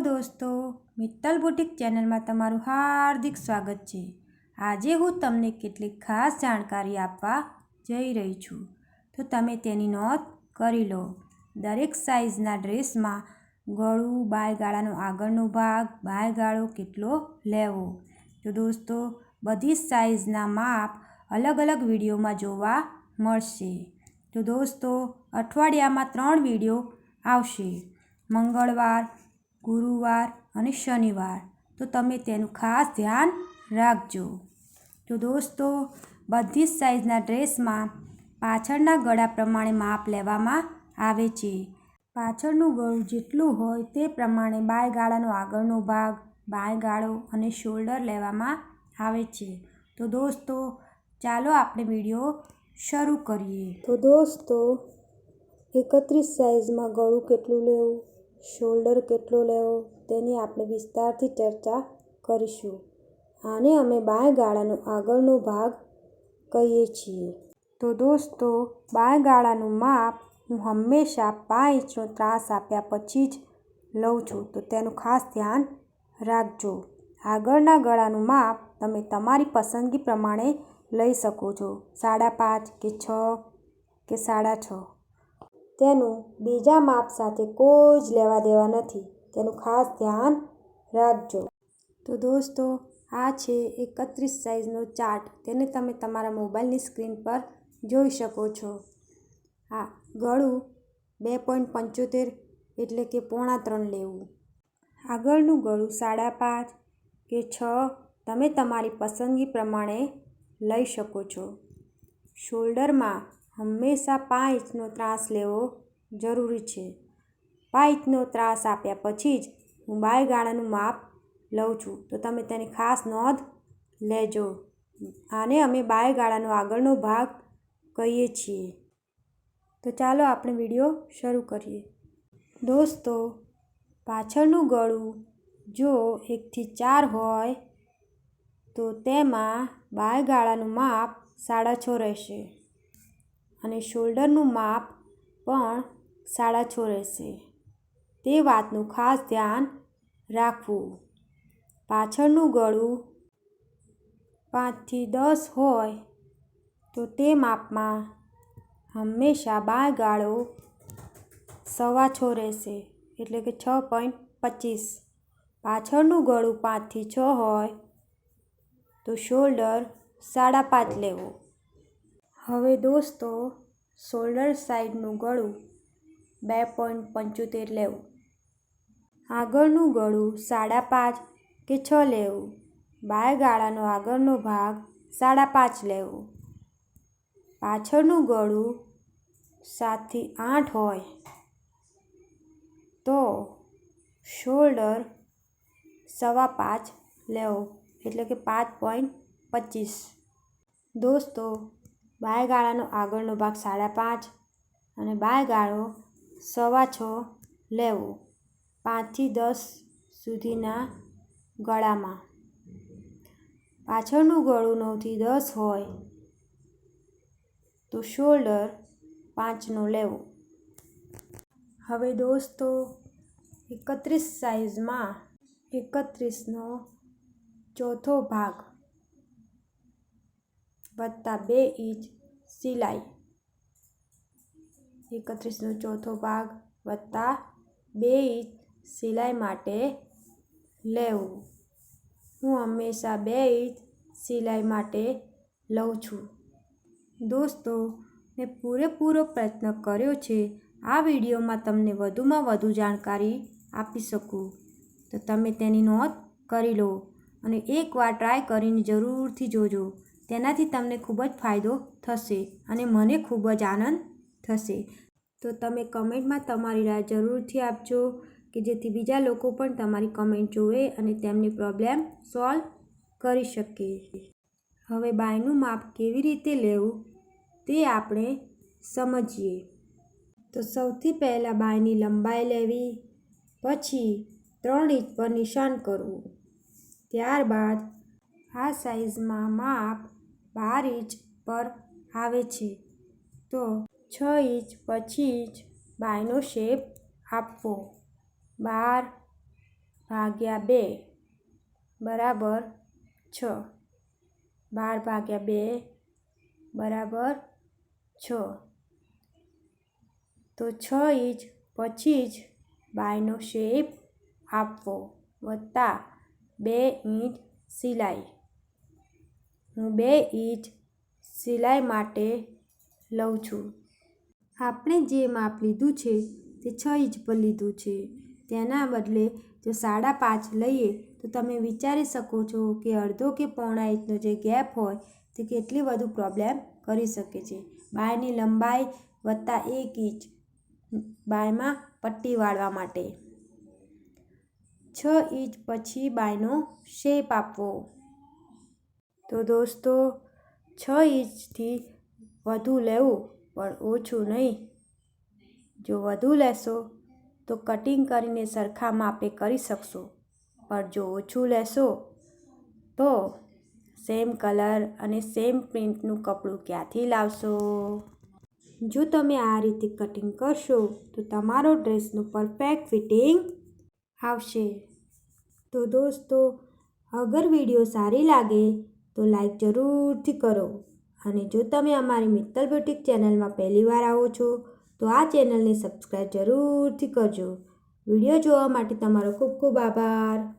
દોસ્તો, મિત્તલ બુટિક ચેનલમાં તમારું હાર્દિક સ્વાગત છે. આજે હું તમને કેટલીક ખાસ જાણકારી આપવા જઈ રહી છું. તો તમે તેની નોંધ કરી લો. દરેક સાઇઝના ડ્રેસમાં ગળું બાયગાળાનો આગળનો ભાગ બાયગાળો કેટલો લેવો. તો દોસ્તો, બધી સાઇઝના માપ અલગ અલગ વિડીયોમાં જોવા મળશે. તો દોસ્તો, અઠવાડિયામાં ત્રણ વીડિયો આવશે. મંગળવાર ગુરુવાર અને શનિવાર. તો તમે તેનું ખાસ ધ્યાન રાખજો. તો દોસ્તો, બધી જ સાઇઝના ડ્રેસમાં પાછળના ગળા પ્રમાણે માપ લેવામાં આવે છે. પાછળનું ગળું જેટલું હોય તે પ્રમાણે બાયગાળાનો આગળનો ભાગ, બાયગાળો અને શોલ્ડર લેવામાં આવે છે. તો દોસ્તો, ચાલો આપણે વીડિયો શરૂ કરીએ. તો દોસ્તો, એકત્રીસ સાઇઝમાં ગળું કેટલું લેવું? શોલ્ડર કેટલો લેવો તેની આપણે વિસ્તારથી ચર્ચા કરીશું. આને અમે બાય ગાળાનો આગળનો ભાગ કહીએ છીએ. તો દોસ્તો, બાય ગાળાનું માપ હું હંમેશા પાંચ ઇંચનો ત્રાસ આપ્યા પછી જ લઉં છું. તો તેનું ખાસ ધ્યાન રાખજો. આગળના ગળાનું માપ તમે તમારી પસંદગી પ્રમાણે લઈ શકો છો. સાડા પાંચ કે છ કે સાડા છ. તેનું બીજા માપ સાથે કોઈ જ લેવા દેવા નથી. તેનું ખાસ ધ્યાન રાખજો. તો દોસ્તો, આ છે એકત્રીસ સાઇઝનો ચાર્ટ તેને તમે તમારા મોબાઈલની સ્ક્રીન પર જોઈ શકો છો. આ ગળું બે પોઈન્ટ પંચોતેર એટલે કે પોણા ત્રણ લેવું. આગળનું ગળું સાડા પાંચ કે છ તમે તમારી પસંદગી પ્રમાણે લઈ શકો છો. શોલ્ડરમાં હંમેશા પાંચ ઇંચનો ત્રાસ લેવો જરૂરી છે. પાંચ ઇંચનો ત્રાસ આપ્યા પછી જ હું બાયગાળાનું માપ લઉં છું. તો તમે તેની ખાસ નોંધ લેજો. આને અમે બાયગાળાનો આગળનો ભાગ કહીએ છીએ. તો ચાલો આપણે વીડિયો શરૂ કરીએ. દોસ્તો, પાછળનું ગળું જો એકથી ચાર હોય તો તેમાં બાયગાળાનું માપ સાડા છ રહેશે. અને શોલ્ડરનું માપ પણ સાડા છ રહેશે. તે વાતનું ખાસ ધ્યાન રાખવું. પાછળનું ગળું પાંચથી દસ હોય તો તે માપમાં હંમેશા બાયગાળો સવા છ રહેશે, એટલે કે છ પોઈન્ટ પચીસ. પાછળનું ગળું પાંચથી છ હોય તો શોલ્ડર સાડા પાંચ લેવો. હવે દોસ્તો શોલ્ડર સાઈડનું ગળું બે પોઈન્ટ પંચોતેર લેવું. આગળનું ગળું સાડા પાંચ કે છ લેવું. બાયગાળાનો આગળનો ભાગ સાડા પાંચ લેવો. પાછળનું ગળું સાતથી આઠ હોય. તો શોલ્ડર સવા પાંચ લેવો, એટલે કે પાંચ પોઈન્ટ પચીસ. દોસ્તો બાયગાળાનો આગળનો ભાગ સાડા પાંચ અને બાયગાળો સવા છ લેવો. પાંચથી દસ સુધીના ગળામાં. પાછળનું ગળું નવથી દસ હોય તો શોલ્ડર પાંચનો લેવો. હવે દોસ્તો, એકત્રીસ સાઇઝમાં એકત્રીસનો ચોથો ભાગ. વત્તા બે ઇંચ સિલાઈ. એકત્રીસનો ચોથો ભાગ વત્તા બે ઇંચ સિલાઈ માટે લેવું. હું હંમેશા બે ઇંચ સિલાઈ માટે લઉં છું. દોસ્તો, મેં પૂરેપૂરો પ્રયત્ન કર્યો છે. આ વિડીયોમાં તમને વધુમાં વધુ જાણકારી આપી શકું. તો તમે તેની નોંધ કરી લો અને એકવાર ટ્રાય કરીને જરૂરથી જોજો. તેનાથી તમને ખૂબ જ ફાયદો થશે અને મને ખૂબ જ આનંદ થશે. તો તમે કમેન્ટમાં તમારી રાહ જરૂરથી આપજો કે જેથી બીજા લોકો પણ તમારી કમેન્ટ જોવે અને તેમની પ્રોબ્લેમ સોલ્વ કરી શકે. હવે બાયનું માપ કેવી રીતે લેવું તે આપણે સમજીએ. તો સૌથી પહેલાં બાયની લંબાઈ લેવી, પછી ત્રણ ઇંચ પર નિશાન કરવું. ત્યારબાદ આ સાઇઝમાં માપ બાર ઇંચ પર આવે છે. તો છ ઇંચ પછી જ બાયનો શેપ આપવો. બાર ભાગ્યા બે બરાબર છ. બાર ભાગ્યા બે બરાબર છ. તો છ ઇંચ પછી જ બાયનો શેપ આપવો વત્તા બે ઇંચ સિલાઈ. હું બે ઇંચ સિલાઈ માટે લઉં છું. આપણે જે માપ લીધું છે તે છ ઇંચ પર લીધું છે. તેના બદલે જો સાડા પાંચ લઈએ તો તમે વિચારી શકો છો કે અડધો કે પોણા ઇંચનો જે ગેપ હોય તે કેટલી વધુ પ્રોબ્લેમ કરી શકે છે. બાયની લંબાઈ વત્તા એક ઇંચ બાયમાં પટ્ટી વાળવા માટે. છ ઇંચ પછી બાયનો શેપ આપવો. તો દોસ્તો, છ ઇંચથી વધુ લેવું પણ ઓછું નહીં. જો વધુ લેશો, તો કટિંગ કરીને સરખા માપે કરી શકશો. પણ જો ઓછું લેશો, તો સેમ કલર અને સેમ પ્રિન્ટનું કપડું ક્યાંથી લાવશો? જો તમે આ રીતે કટિંગ કરશો, તો તમારો ડ્રેસનું પરફેક્ટ ફિટિંગ આવશે. તો દોસ્તો, અગર વીડિયો સારી લાગે તો લાઈક જરૂરથી કરો. અને જો તમે અમારી મિત્તલ બ્યુટિક ચેનલમાં પહેલી વાર આવો છો, તો આ ચેનલને સબસ્ક્રાઈબ જરૂરથી કરજો. વીડિયો જોવા માટે તમારો ખૂબ ખૂબ આભાર.